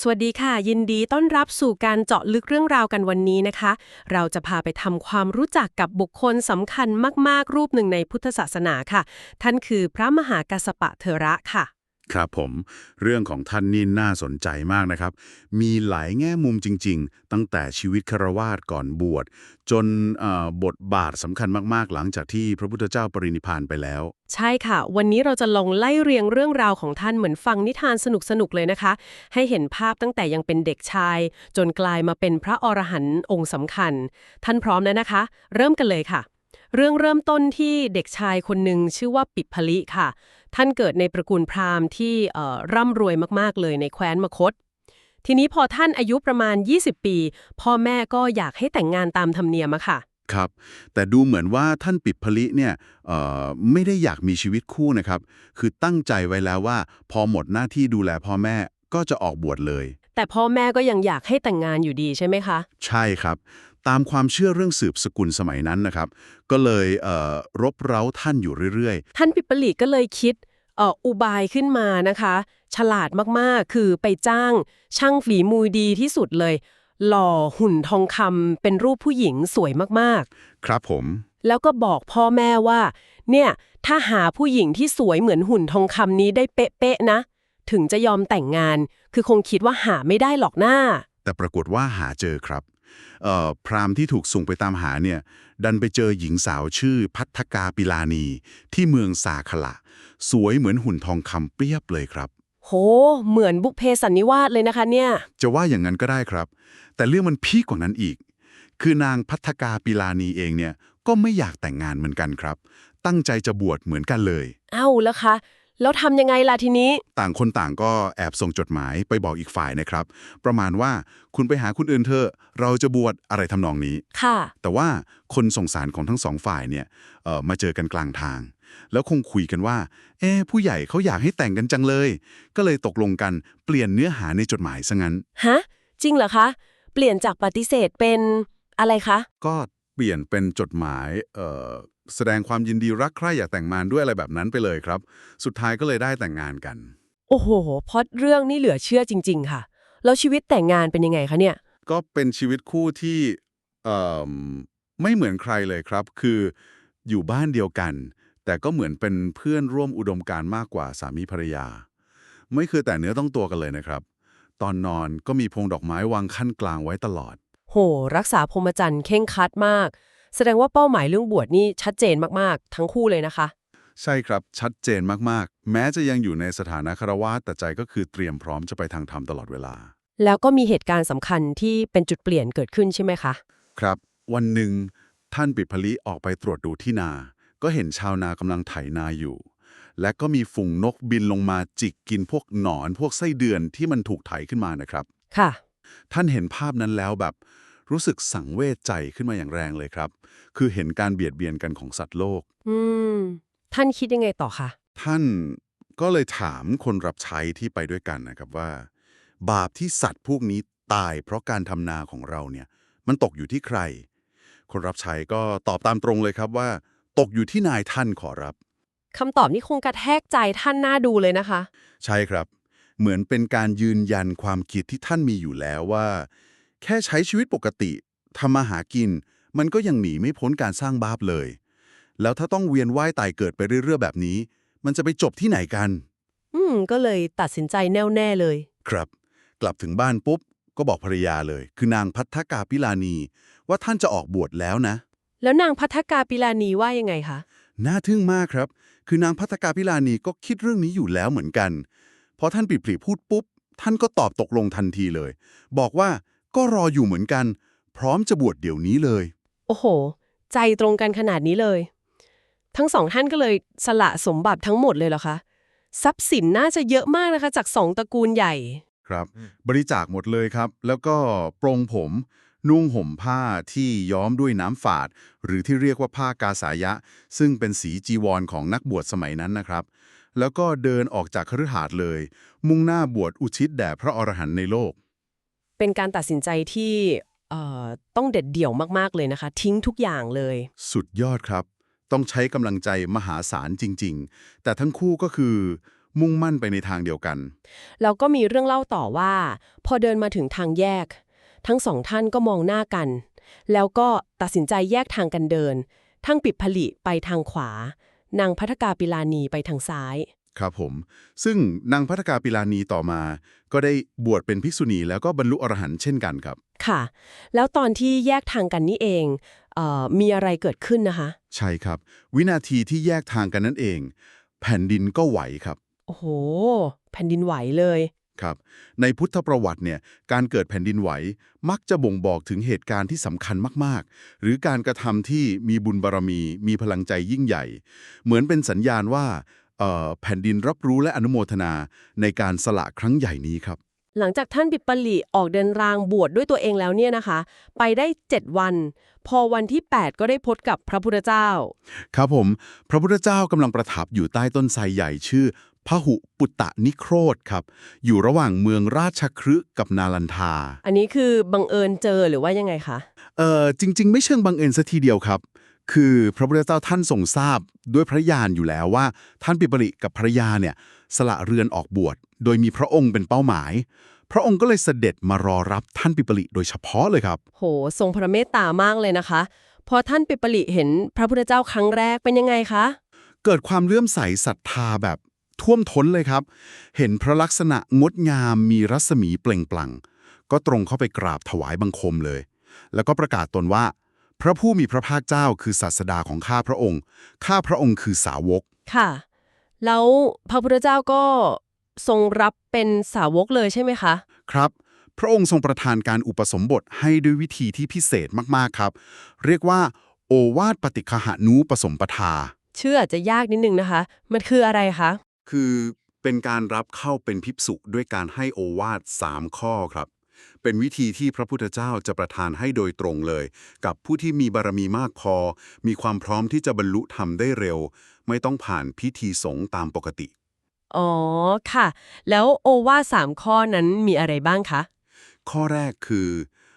สวัสดีค่ะ ยินดีต้อนรับสู่การเจาะลึกเรื่องราวกันวันนี้นะคะ เราจะพาไปทำความรู้จักกับบุคคลสำคัญมาก ๆ รูปหนึ่งในพุทธศาสนาค่ะ ท่านคือพระมหากัสสปะเทระค่ะ ครับผม เรื่องของท่านนี่น่าสนใจมากนะครับ มีหลายแง่มุมจริง ๆ ตั้งแต่ชีวิตคารวาสก่อนบวช จนบทบาทสำคัญมากๆ หลังจากที่พระพุทธเจ้าปรินิพพานไปแล้ว ใช่ค่ะ วันนี้เราจะลองไล่เรียงเรื่องราวของท่านเหมือนฟังนิทานสนุกๆเลยนะคะ ให้เห็นภาพตั้งแต่ยังเป็นเด็กชาย จนกลายมาเป็นพระอรหันต์องค์สำคัญ ท่านพร้อมแล้วนะคะ เริ่มกันเลยค่ะ เรื่องเริ่มต้นที่เด็กชายคนหนึ่งชื่อว่าปิดผลิค่ะ ท่านเกิดในตระกูลพราหมณ์ที่เอ่อร่ำรวยมากๆเลยในแคว้นมคต ทีนี้พอท่านอายุประมาณ 20 ปี พ่อแม่ก็อยากให้แต่งงานตามธรรมเนียมอะค่ะ ครับ แต่ดูเหมือนว่าท่านปิดผลิเนี่ยเอ่อไม่ได้อยากมีชีวิตคู่นะครับ คือตั้งใจไว้แล้วว่า พอหมดหน้าที่ดูแลพ่อแม่ก็จะออกบวชเลย แต่พ่อแม่ก็ยังอยากให้แต่งงานอยู่ดีใช่ไหมคะ ใช่ครับตามความเชื่อเรื่องสืบสกุลสมัยนั้นนะครับ ก็เลยเอ่อรบเร้าท่านอยู่เรื่อยท่านปิปลิก็เลยคิดเอ่ออุบายขึ้นมานะคะ ฉลาดมากๆ คือไปจ้าง ช่างฝีมือดีที่สุดเลย หล่อหุ่นทองคำเป็นรูปผู้หญิงสวยมากๆ ครับผมๆแล้วก็บอกพ่อแม่ว่า เนี่ย ถ้าหาผู้หญิงที่สวยเหมือนหุ่นทองคำนี้ได้เป๊ะๆนะ ถึงจะยอมแต่งงาน คือคงคิดว่าหาไม่ได้หรอกหน้า แต่ปรากฏว่าหาเจอครับเอ่อพราหมณ์ที่ถูกส่งไปตามหาเนี่ย ดันไปเจอหญิงสาวชื่อพัทธกาปิลานี ที่เมืองสาขละ สวยเหมือนหุ่นทองคำเปรียบเลยครับ โห เหมือนบุพเพสันนิวาสเลยนะคะเนี่ย จะว่าอย่างนั้นก็ได้ครับ แต่เรื่องมันพีกกว่านั้นอีก คือนางพัทธกาปิลานีเองเนี่ยก็ไม่อยากแต่งงานเหมือนกันครับ ตั้งใจจะบวชเหมือนกันเลย เอ้าแล้วคะ แล้วทำยังไงล่ะทีนี้ ต่างคนต่างก็แอบส่งจดหมายไปบอกอีกฝ่ายนะครับ ประมาณว่าคุณไปหาคุณอื่นเถอะเราจะบวชอะไรทำนองนี้ ค่ะ แต่ว่าคนส่งสารของทั้งสองฝ่ายเนี่ยเอ่อมาเจอกันกลางทาง แล้วคงคุยกันว่า เอ๊ะผู้ใหญ่เขาอยากให้แต่งกันจังเลย ก็เลยตกลงกันเปลี่ยนเนื้อหาในจดหมายซะงั้น ฮะ จริงเหรอคะ เปลี่ยนจากปฏิเสธเป็นอะไรคะ ก็เปลี่ยนเป็นจดหมายเอ่อแสดงความยินดีรักใคร่อยากแต่งงานด้วยอะไรแบบนั้นไปเลยครับ สุดท้ายก็เลยได้แต่งงานกัน โอ้โหพล็อดเรื่องนี่เหลือเชื่อจริง ๆ ค่ะ แล้วชีวิตแต่งงานเป็นยังไงคะเนี่ย ก็เป็นชีวิตคู่ที่เอ่อไม่เหมือนใครเลยครับ คืออยู่บ้านเดียวกัน แต่ก็เหมือนเป็นเพื่อนร่วมอุดมการณ์มากกว่าสามีภรรยา ไม่คือแต่เนื้อต้องตัวกันเลยนะครับ ตอนนอนก็มีพวงดอกไม้วางขั้นกลางไว้ตลอด โห รักษาพรหมจรรย์เข่งครัดมาก แสดงว่าเป้าหมายเรื่องบวชนี่ชัดเจนมากๆ ทั้งคู่เลยนะคะ ใช่ครับชัดเจนมากๆ แม้จะยังอยู่ในสถานะคารวะแต่ใจก็คือเตรียมพร้อมจะไปทางธรรมตลอดเวลา แล้วก็มีเหตุการณ์สำคัญที่เป็นจุดเปลี่ยนเกิดขึ้นใช่ไหมคะ ครับ วันหนึ่งท่านปิดผลิออกไปตรวจดูที่นา ก็เห็นชาวนากำลังไถนาอยู่ และก็มีฝูงนกบินลงมาจิกกินพวกหนอนพวกไส้เดือนที่มันถูกไถขึ้นมานะครับ ค่ะ ท่านเห็นภาพนั้นแล้วแบบ รู้สึกสังเวชใจขึ้นมาอย่างแรงเลยครับ คือเห็นการเบียดเบียนกันของสัตว์โลก อืม ท่านคิดยังไงต่อคะท่านก็เลยถามคนรับใช้ที่ไปด้วยกันนะครับว่า บาปที่สัตว์พวกนี้ตายเพราะการทำนาของเราเนี่ย มันตกอยู่ที่ใคร คนรับใช้ก็ตอบตามตรงเลยครับว่า ตกอยู่ที่นายท่านขอรับคำตอบนี้คงกระแทกใจท่านน่าดูเลยนะคะ ใช่ครับ เหมือนเป็นการยืนยันความคิดที่ท่านมีอยู่แล้วว่า แค่ใช้ชีวิตปกติทำมาหากิน มันก็ยังหนีไม่พ้นการสร้างบาปเลย แล้วถ้าต้องเวียนว่ายตายเกิดไปเรื่อยๆแบบนี้ มันจะไปจบที่ไหนกัน อืม ก็เลยตัดสินใจแน่วแน่เลย ครับ กลับถึงบ้านปุ๊บ ก็บอกภรรยาเลย คือนางพัทธกาพิลานี ว่าท่านจะออกบวชแล้วนะ แล้วนางพัทธกาปิลานีว่ายังไงคะ น่าทึ่งมากครับ คือนางพัทธกาพิลานีก็คิดเรื่องนี้อยู่แล้วเหมือนกัน พอท่านปิดปรีพูดปุ๊บ ท่านก็ตอบตกลงทันทีเลย บอกว่าก็รออยู่เหมือนกัน พร้อมจะบวชเดี๋ยวนี้เลย โอ้โห ใจตรงกันขนาดนี้เลย ทั้งสองท่านก็เลยสละสมบัติทั้งหมดเลยเหรอคะ ทรัพย์สินน่าจะเยอะมากนะคะ จากสองตระกูลใหญ่ ครับ บริจาคหมดเลยครับ แล้วก็ปรงผม นุ่งห่มผ้าที่ย้อมด้วยน้ำฝาด หรือที่เรียกว่าผ้ากาสายะ ซึ่งเป็นสีจีวรของนักบวชสมัยนั้นนะครับ แล้วก็เดินออกจากคฤหาสน์เลย มุ่งหน้าบวชอุทิศแด่พระอรหันต์ในโลก เป็นการตัดสินใจที่เอ่อต้องเด็ดเดี่ยวมากๆเลยนะคะ ทิ้งทุกอย่างเลย สุดยอดครับ ต้องใช้กำลังใจมหาศาลจริง ๆ แต่ทั้งคู่ก็คือมุ่งมั่นไปในทางเดียวกัน แล้วก็มีเรื่องเล่าต่อว่า พอเดินมาถึงทางแยก ทั้งสองท่านก็มองหน้ากัน แล้วก็ตัดสินใจแยกทางกันเดิน ทั้งปิดผลิไปทางขวา นางพัทกาปิลานีไปทางซ้าย ครับผม ซึ่งนางพัทกาปิลานีต่อมา ก็ได้บวชเป็นภิกษุณีแล้วก็บรรลุอรหันต์เช่นกันครับ ค่ะ แล้วตอนที่แยกทางกันนี่เองเออมีอะไรเกิดขึ้นนะคะ ใช่ครับ วินาทีที่แยกทางกันนั่นเอง แผ่นดินก็ไหวครับ โอ้โห แผ่นดินไหวเลย ครับ ในพุทธประวัติเนี่ยการเกิดแผ่นดินไหวมักจะบ่งบอกถึงเหตุการณ์ที่สำคัญมากๆ หรือการกระทำที่มีบุญบารมี มีพลังใจยิ่งใหญ่ เหมือนเป็นสัญญาณว่าเอ่อแผ่นดินรับรู้และอนุโมทนาในการสละครั้งใหญ่นี้ครับ หลังจากท่านปิปลิออกเดินรางบวชดด้วยตัวเองแล้วเนี่ยนะคะ ไปได้ 7 วัน พอวันที่ 8 ก็ได้พบกับพระพุทธเจ้า ครับผม พระพุทธเจ้ากำลังประทับอยู่ใต้ต้นไทรใหญ่ชื่อ พหุปุตตะนิโครธครับ อยู่ระหว่างเมืองราชครึกับนาลันทา อันนี้คือบังเอิญเจอหรือว่ายังไงคะ เอ่อจริง ๆ ไม่เชิงบังเอิญซะทีเดียวครับ คือพระพุทธเจ้าท่านทรงทราบด้วยพระญาณอยู่แล้วว่า ท่านปิปริกับภรรยาเนี่ยสละเรือนออกบวช โดยมีพระองค์เป็นเป้าหมาย พระองค์ก็เลยเสด็จมารอรับท่านปิปริโดยเฉพาะเลยครับ โห ทรงพระเมตตามากเลยนะคะ พอท่านปิปลิเห็นพระพุทธเจ้าครั้งแรกเป็นยังไงคะ เกิดความเลื่อมใสศรัทธาแบบ ท่วมท้นเลยครับ เห็นพระลักษณะงดงามมีรัศมีเปล่งปลั่ง ก็ตรงเข้าไปกราบถวายบังคมเลย แล้วก็ประกาศตนว่า พระผู้มีพระภาคเจ้าคือศาสดาของข้าพระองค์ ข้าพระองค์คือสาวก ค่ะ แล้วพระพุทธเจ้าก็ทรงรับเป็นสาวกเลยใช่ไหมคะ ครับ พระองค์ทรงประทานการอุปสมบทให้ด้วยวิธีที่พิเศษมากๆครับ เรียกว่า โอวาทปฏิคหานูปสมปทาชื่ออาจจะยากนิดนึงนะคะ มันคืออะไรคะ คือเป็นการรับเข้าเป็นภิกษุด้วยการให้โอวาท3ข้อครับ เป็นวิธีที่พระพุทธเจ้าจะประทานให้โดยตรงเลย กับผู้ที่มีบารมีมากพอ มีความพร้อมที่จะบรรลุธรรมได้เร็ว ไม่ต้องผ่านพิธีสงฆ์ตามปกติ อ๋อค่ะ แล้วโอวาทสามข้อนั้นมีอะไรบ้างคะ ข้อแรกคือ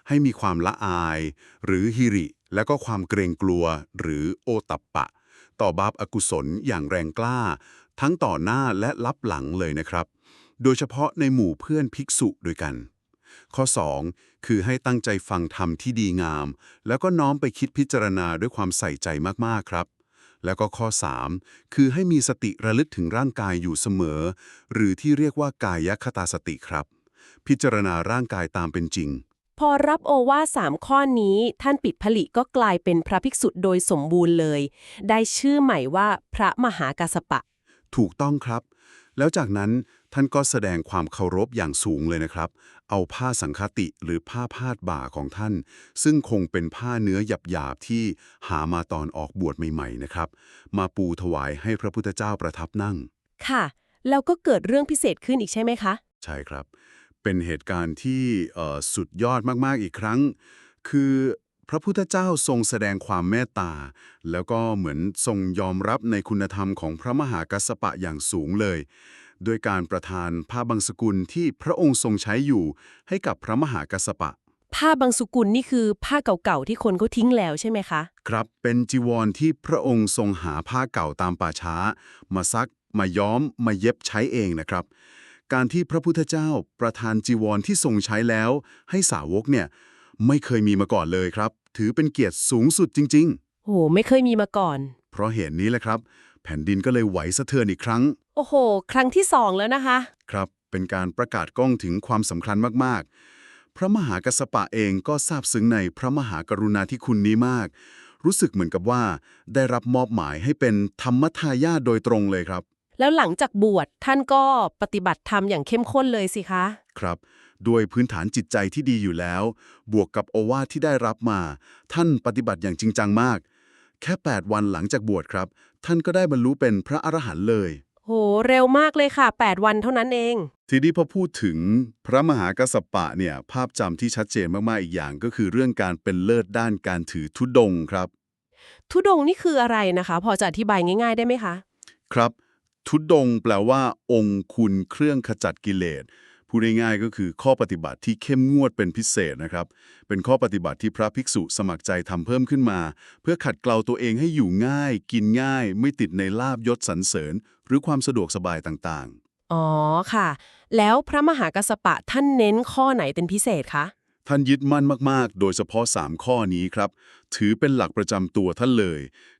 ให้มีความละอาย หรือฮิริ และก็ความเกรงกลัว หรือโอตัปปะ ต่อบาปอากุศลอย่างแรงกล้า ทั้งต่อหน้าและรับหลังเลยนะครับ โดยเฉพาะในหมู่เพื่อนภิกษุด้วยกัน ข้อ 2 คือให้ตั้งใจฟังธรรมที่ดีงาม แล้วก็น้อมไปคิดพิจารณาด้วยความใส่ใจมากๆครับ แล้วก็ข้อ 3 คือให้มีสติระลึกถึงร่างกายอยู่เสมอ หรือที่เรียกว่ากายคตาสติครับ พิจารณาร่างกายตามเป็นจริงพอรับโอวาทสามข้อนี้ท่านปิดผลิก็กลายเป็นพระภิกษุโดยสมบูรณ์เลย ได้ชื่อใหม่ว่าพระมหากัสปะ ถูกต้องครับ แล้วจากนั้นท่านก็แสดงความเคารพอย่างสูงเลยนะครับ เอาผ้าสังฆติหรือผ้าพาดบ่าของท่าน ซึ่งคงเป็นผ้าเนื้อหยาบๆที่หามาตอนออกบวชใหม่ๆนะครับ มาปูถวายให้พระพุทธเจ้าประทับนั่ง ค่ะ แล้วก็เกิดเรื่องพิเศษขึ้นอีกใช่ไหมคะ ใช่ครับ เป็นเหตุการณ์ที่เอ่อสุดยอดมากๆอีกครั้ง คือ พระพุทธเจ้าทรงแสดงความเมตตา แล้วก็เหมือนทรงยอมรับในคุณธรรมของพระมหากัสสปะอย่างสูงเลย โดยการประทานผ้าบางสกุลที่พระองค์ทรงใช้อยู่ให้กับพระมหากัสสปะ ผ้าบางสุกุลนี่คือผ้าเก่าๆที่คนเขาทิ้งแล้วใช่ไหมคะ ครับเป็นจีวรที่พระองค์ทรงหาผ้าเก่าตามป่าช้า มาซัก มาย้อม มาเย็บใช้เองนะครับการที่พระพุทธเจ้าประทานจีวรที่ทรงใช้แล้ว ให้สาวกเนี่ย ไม่เคยมีมาก่อนเลยครับ ถือเป็นเกียรติสูงสุดจริงโอ้โห ไม่เคยมีมาก่อนๆเพราะเหตุนี้แหละครับ แผ่นดินก็เลยไหวสะเทือนอีกครั้ง โอ้โห ครั้งที่สองแล้วนะคะ ครับ เป็นการประกาศกล้องถึงความสำคัญมากๆ พระมหากัสสปะเองก็ซาบซึ้งในพระมหากรุณาธิคุณนี้มาก รู้สึกเหมือนกับว่า ได้รับมอบหมายให้เป็นธรรมทายาทโดยตรงเลยครับ แล้วหลังจากบวชท่านก็ปฏิบัติธรรมอย่างเข้มข้นเลยสิคะ ครับ ด้วยพื้นฐานจิตใจที่ดีอยู่แล้ว บวกกับโอวาทที่ได้รับมา ท่านปฏิบัติอย่างจริงจังมาก แค่ 8 วันหลังจากบวชครับ ท่านก็ได้บรรลุเป็นพระอรหันต์เลย โห เร็วมากเลยค่ะ 8 วันเท่านั้นเอง ทีนี้พอพูดถึงพระมหากัสสปะเนี่ยภาพจำที่ชัดเจนมากๆอีกอย่าง ก็คือเรื่องการเป็นเลิศด้านการถือธุดงค์ครับทุดงค์นี่คืออะไรนะคะ พอจะอธิบายง่าย ๆ ได้ไหมคะ ครับทุดงค์แปลว่า องค์คุณเครื่องขจัดกิเลส พูดง่ายๆก็คือข้อปฏิบัติที่เข้มงวดเป็นพิเศษนะครับ เป็นข้อปฏิบัติที่พระภิกษุสมัครใจทำเพิ่มขึ้นมา เพื่อขัดเกลาตัวเองให้อยู่ง่าย กินง่าย ไม่ติดในลาบยศสรรเสริญ หรือความสะดวกสบายต่างอ๋อค่ะ แล้วพระมหากัสสปะท่านเน้นข้อไหนเป็นพิเศษคะท่านยึดมั่นมากๆ โดยเฉพาะ 3 ข้อนี้ครับ ถือเป็นหลักประจำตัวท่านเลย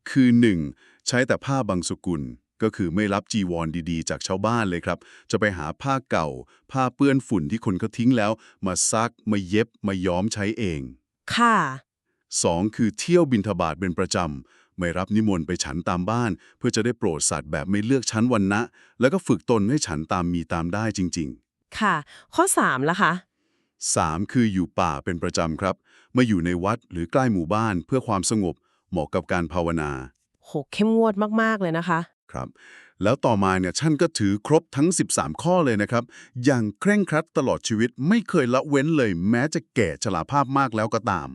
คือ 1. ใช้แต่ผ้าบางสกุล ก็คือไม่รับจีวรดีๆ จากชาวบ้านเลยครับ จะไปหาผ้าเก่า ผ้าเปื้อนฝุ่นที่คนเขาทิ้งแล้ว มาซัก มาเย็บ มาย้อมใช้เอง ค่ะ 2. คือเที่ยวบินทบาทเป็นประจำ ไม่รับนิมนต์ไปฉันตามบ้าน เพื่อจะได้โปรดสัตว์แบบไม่เลือกชั้นวันนะ แล้วก็ฝึกตนให้ฉันตามมีตามได้จริง ๆ ค่ะ ข้อ3ล่ะคะ 3. คืออยู่ป่าเป็นประจำครับ มาอยู่ในวัดหรือใกล้หมู่บ้านเพื่อความสงบ เหมาะกับการภาวนา โหเข้มงวดมากๆเลยนะคะ ครับ แล้วต่อมาเนี่ยท่านก็ถือครบทั้ง 13 ข้อเลยนะครับ อย่างเคร่งครัดตลอดชีวิตไม่เคยละเว้นเลย แม้จะแก่ชราภาพมากแล้วก็ตาม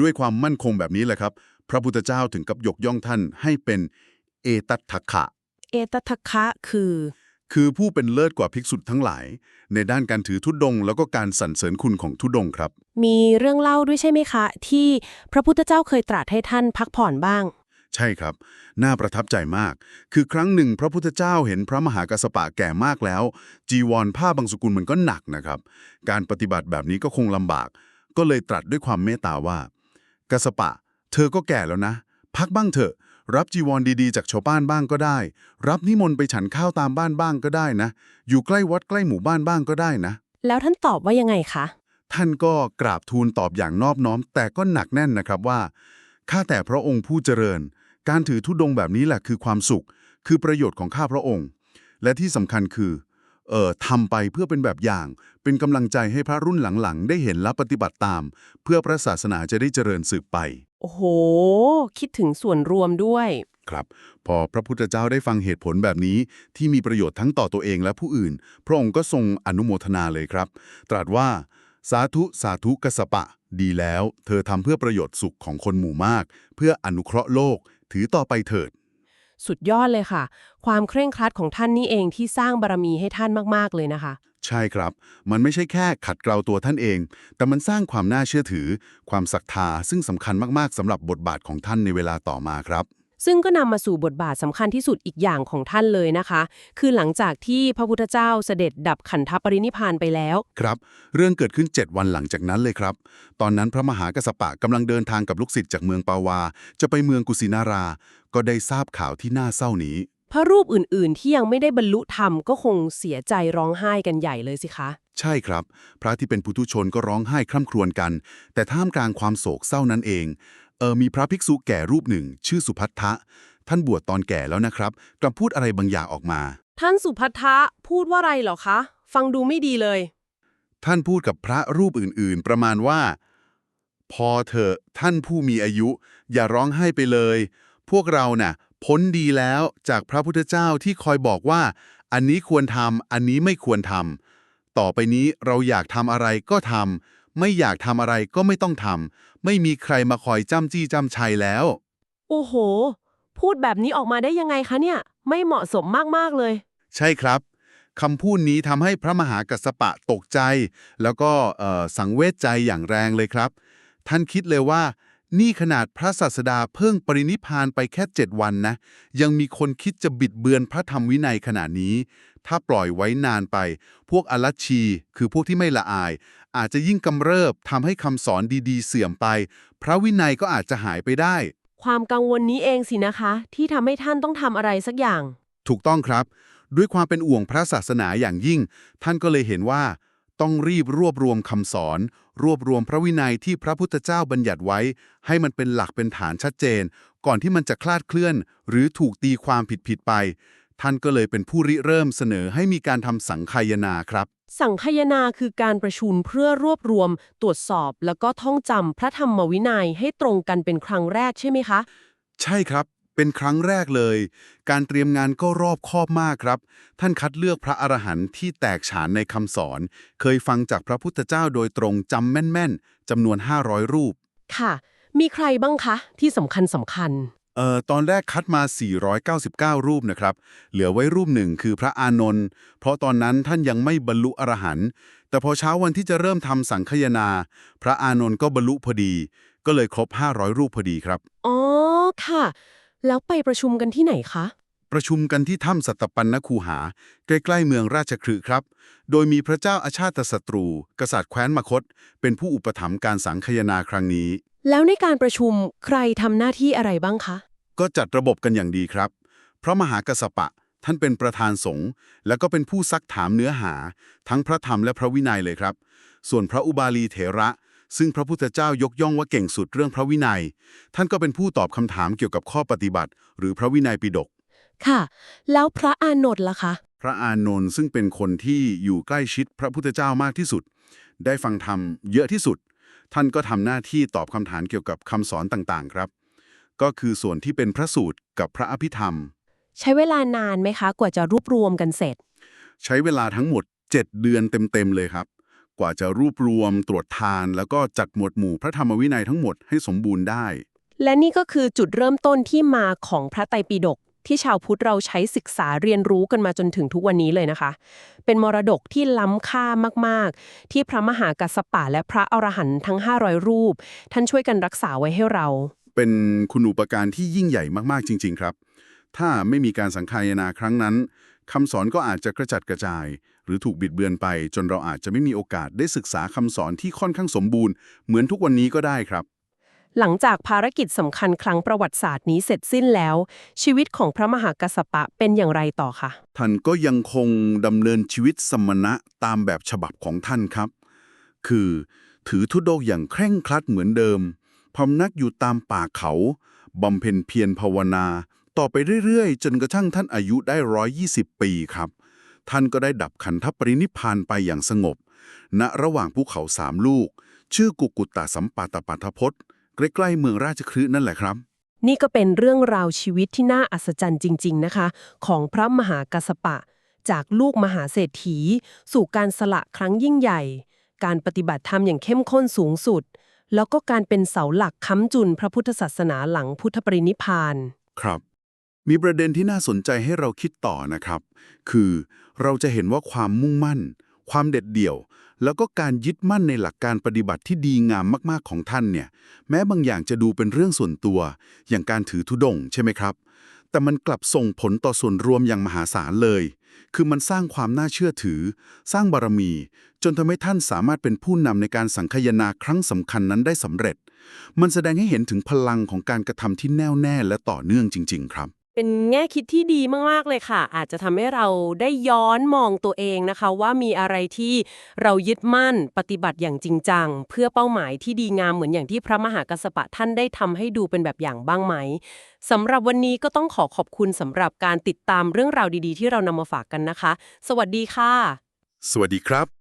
ด้วยความมั่นคงแบบนี้แหละครับ พระพุทธเจ้าถึงกับยกย่องท่านให้เป็นเอตัตถคะ เอตทัคคะคือ คือผู้เป็นเลิศกว่าภิกษุทั้งหลาย ในด้านการถือธุดงค์แล้วก็การสรรเสริญคุณของธุดงค์ครับ มีเรื่องเล่าด้วยใช่ไหมคะ ที่พระพุทธเจ้าเคยตรัสให้ท่านพักผ่อนบ้าง ใช่ครับ น่าประทับใจมาก คือครั้งหนึ่งพระพุทธเจ้าเห็นพระมหากัสสปะแก่มากแล้ว จีวรผ้าบางสกุลมันก็หนักนะครับ การปฏิบัติแบบนี้ก็คงลำบาก ก็เลยตรัสด้วยความเมตตาว่า กัสสปะ เธอก็แก่แล้วนะ พักบ้างเถอะ รับจีวรดีๆ จากชาวบ้านบ้างก็ได้ รับนิมนต์ไปฉันข้าวตามบ้านบ้างก็ได้นะ อยู่ใกล้วัดใกล้หมู่บ้านบ้างก็ได้นะ แล้วท่านตอบว่ายังไงคะ ท่านก็กราบทูลตอบอย่างนอบน้อม แต่ก็หนักแน่นนะครับว่าข้าแต่พระองค์ผู้เจริญ การถือธุดงค์แบบนี้แหละคือความสุข คือประโยชน์ของข้าพระองค์ และที่สำคัญคือ เอ่อทำไปเพื่อเป็นแบบอย่าง เป็นกำลังใจให้พระรุ่นหลังๆ ได้เห็นและปฏิบัติตาม เพื่อพระศาสนาจะได้เจริญสืบไป โอ้โห คิดถึงส่วนรวมด้วย ครับ พอพระพุทธเจ้าได้ฟังเหตุผลแบบนี้ ที่มีประโยชน์ทั้งต่อตัวเองและผู้อื่น พระองค์ก็ทรงอนุโมทนาเลยครับ ตรัสว่า สาธุสาธุกสสปะ ดีแล้ว เธอทำเพื่อประโยชน์สุขของคนหมู่มาก เพื่ออนุเคราะห์โลก ถือต่อไปเถิด สุดยอดเลยค่ะ ความเคร่งครัดของท่านนี่เองที่สร้างบารมีให้ท่านมากๆเลยนะคะ ใช่ครับ มันไม่ใช่แค่ขัดเกลาตัวท่านเอง แต่มันสร้างความน่าเชื่อถือ ความศรัทธาซึ่งสำคัญมากๆสำหรับบทบาทของท่านในเวลาต่อมาครับ ซึ่งก็นำมาสู่บทบาทสำคัญที่สุดอีกอย่างของท่านเลยนะคะ คือหลังจากที่พระพุทธเจ้าเสด็จดับขันธปรินิพพานไปแล้ว ครับ เรื่องเกิดขึ้น 7 วันหลังจากนั้นเลยครับ ตอนนั้นพระมหากัสสปะกำลังเดินทางกับลูกศิษย์จากเมืองปาวา จะไปเมืองกุสินารา ก็ได้ทราบข่าวที่น่าเศร้านี้ พระรูปอื่นๆ ที่ยังไม่ได้บรรลุธรรมก็คงเสียใจร้องไห้กันใหญ่เลยสิคะ ใช่ครับ พระที่เป็นปุถุชนก็ร้องไห้คร่ำครวญกัน แต่ท่ามกลางความโศกเศร้านั้นเอง เออมีพระภิกษุแก่รูปหนึ่ง ชื่อสุพัทธะ ท่านบวชตอนแก่แล้วนะครับกลับพูดอะไรบางอย่างออกมา ท่านสุพัทธะพูดว่าไรเหรอคะ ฟังดูไม่ดีเลย ท่านพูดกับพระรูปอื่นๆ ประมาณว่า พอเถอะท่านผู้มีอายุ อย่าร้องไห้ไปเลย พวกเราน่ะพ้นดีแล้วจากพระพุทธเจ้าที่คอยบอกว่า อันนี้ควรทำอันนี้ไม่ควรทำต่อไปนี้เราอยากทำอะไรก็ทำ ไม่อยากทำอะไรก็ไม่ต้องทำไม่มีใครมาคอยจ้ำจี้จ้ำชัยแล้ว โอ้โห พูดแบบนี้ออกมาได้ยังไงคะเนี่ย ไม่เหมาะสมมากๆเลย ใช่ครับคำพูดนี้ทำให้พระมหากัสสปะตกใจ แล้วก็เอ่อสังเวชใจอย่างแรงเลยครับ ท่านคิดเลยว่า นี่ขนาดพระศาสดาเพิ่งปรินิพพานไปแค่7วันนะ ยังมีคนคิดจะบิดเบือนพระธรรมวินัยขนาดนี้ ถ้าปล่อยไว้นานไป พวกอลัชชี คือพวกที่ไม่ละอาย อาจจะยิ่งกำเริบทำให้คำสอนดีๆ เสื่อมไป พระวินัยก็อาจจะหายไปได้ ความกังวลนี้เองสินะคะ ที่ทำให้ท่านต้องทำอะไรสักอย่าง ถูกต้องครับ ด้วยความเป็นห่วงพระศาสนาอย่างยิ่ง ท่านก็เลยเห็นว่า ต้องรีบรวบรวมคำสอน รวบรวมพระวินัยที่พระพุทธเจ้าบัญญัติไว้ ให้มันเป็นหลักเป็นฐานชัดเจน ก่อนที่มันจะคลาดเคลื่อน หรือถูกตีความผิดๆไป ท่านก็เลยเป็นผู้ริเริ่มเสนอให้มีการทำสังคายนาครับ สังคายนาคือการประชุมเพื่อรวบรวม ตรวจสอบ แล้วก็ท่องจำพระธรรมวินัยให้ตรงกันเป็นครั้งแรกใช่ไหมคะ ใช่ครับ เป็นครั้งแรกเลย การเตรียมงานก็รอบคอบมากครับ ท่านคัดเลือกพระอรหันต์ที่แตกฉานในคำสอน เคยฟังจากพระพุทธเจ้าโดยตรงจำแม่นๆจำนวน 500 รูป ค่ะ มีใครบ้างคะ ที่สำคัญสำคัญ เอ่อ ตอนแรกคัดมา 499 รูปนะครับ เหลือไว้รูปหนึ่งคือพระอานนท์เพราะตอนนั้นท่านยังไม่บรรลุอรหันต์แต่พอเช้าวันที่จะเริ่มทำสังคายนา พระอานนท์ก็บรรลุพอดี ก็เลยครบ 500 รูปพอดีครับ อ๋อ ค่ะ แล้วไปประชุมกันที่ไหนคะ ประชุมกันที่ถ้ำสัตตปันนคูหา ใกล้ๆเมืองราชคฤห์ครับ โดยมีพระเจ้าอาชาติศัตรู กษัตริย์แคว้นมคต เป็นผู้อุปถัมภ์การสังคายนาครั้งนี้ แล้วในการประชุมใครทำหน้าที่อะไรบ้างคะ ก็จัดระบบกันอย่างดีครับ พระมหากัสสปะ ท่านเป็นประธานสงฆ์แล้วก็เป็นผู้ซักถามเนื้อหา ทั้งพระธรรมและพระวินัยเลยครับ ส่วนพระอุบาลีเถระ ซึ่งพระพุทธเจ้ายกย่องว่าเก่งสุดเรื่องพระวินัย ท่านก็เป็นผู้ตอบคำถามเกี่ยวกับข้อปฏิบัติ หรือพระวินัยปิฎกค่ะ แล้วพระอานนท์ล่ะคะ พระอานนท์ซึ่งเป็นคนที่อยู่ใกล้ชิดพระพุทธเจ้ามากที่สุด ได้ฟังธรรมเยอะที่สุด ท่านก็ทำหน้าที่ตอบคำถามเกี่ยวกับคำสอนต่างๆ ครับ ก็คือส่วนที่เป็นพระสูตรกับพระอภิธรรม ใช้เวลานานไหมคะ กว่าจะรวบรวมกันเสร็จ ใช้เวลาทั้งหมด 7 เดือนเต็มๆเลยครับ กว่าจะรวบรวมตรวจทาน แล้วก็จัดหมวดหมู่พระธรรมวินัยทั้งหมดให้สมบูรณ์ได้ และนี่ก็คือจุดเริ่มต้นที่มาของพระไตรปิฎกที่ชาวพุทธเราใช้ศึกษาเรียนรู้กันมาจนถึงทุกวันนี้เลยนะคะ เป็นมรดกที่ล้ำค่ามาก ๆ ที่พระมหากัสสปะและพระอรหันต์ทั้ง 500 รูป ท่านช่วยกันรักษาไว้ให้เรา เป็นคุณูปการที่ยิ่งใหญ่มาก ๆ จริง ๆ ครับ ถ้าไม่มีการสังคายนาครั้งนั้นคำสอนก็อาจจะกระจัดกระจาย หรือถูกบิดเบือนไป จนเราอาจจะไม่มีโอกาสได้ศึกษาคำสอนที่ค่อนข้างสมบูรณ์เหมือนทุกวันนี้ก็ได้ครับ หลังจากภารกิจสำคัญครั้งประวัติศาสตร์นี้เสร็จสิ้นแล้ว ชีวิตของพระมหากัสสปะเป็นอย่างไรต่อคะท่านก็ยังคงดำเนินชีวิตสมณะตามแบบฉบับของท่านครับ คือถือธุดงค์อย่างเคร่งครัดเหมือนเดิมพำนักอยู่ตามป่าเขาบำเพ็ญเพียรภาวนา ต่อไปเรื่อยๆ จนกระทั่งท่านอายุได้ 120 ปีครับ ท่านก็ได้ดับขันธปรินิพพานไปอย่างสงบ ณระหว่างภูเขาสามลูก ชื่อกุกุตตะสัมปาตปัทพจน์ใกล้ๆเมืองราชคฤห์นั่นแหละครับ นี่ก็เป็นเรื่องราวชีวิตที่น่าอัศจรรย์จริง ๆ นะคะ ของพระมหากัสสปะ จากลูกมหาเศรษฐี สู่การสละครั้งยิ่งใหญ่ การปฏิบัติธรรมอย่างเข้มข้นสูงสุด แล้วก็การเป็นเสาหลักค้ำจุนพระพุทธศาสนาหลังพุทธปรินิพพาน ครับ มีประเด็นที่น่าสนใจให้เราคิดต่อนะครับ คือ เราจะเห็นว่าความมุ่งมั่น ความเด็ดเดี่ยว แล้วก็การยึดมั่นในหลักการปฏิบัติที่ดีงามมากๆของท่านเนี่ย แม้บางอย่างจะดูเป็นเรื่องส่วนตัว อย่างการถือธุดงใช่ไหมครับ แต่มันกลับส่งผลต่อส่วนรวมอย่างมหาศาลเลย คือมันสร้างความน่าเชื่อถือ สร้างบารมี จนทำให้ท่านสามารถเป็นผู้นำในการสังคยนาครั้งสำคัญนั้นได้สำเร็จ มันแสดงให้เห็นถึงพลังของการกระทำที่แน่วแน่และต่อเนื่องจริง ๆ ครับ เป็นแง่คิดที่ดีมาก ๆ เลยค่ะ อาจจะทำให้เราได้ย้อนมองตัวเองนะคะ ว่ามีอะไรที่เรายึดมั่นปฏิบัติอย่างจริงจัง เพื่อเป้าหมายที่ดีงามเหมือนอย่างที่พระมหากัสสปะท่านได้ทำให้ดูเป็นแบบอย่างบ้างไหมสำหรับวันนี้ก็ต้องขอขอบคุณสำหรับการติดตามเรื่องราวดีๆ ที่เรานำมาฝากกันนะคะ สวัสดีค่ะ สวัสดีครับ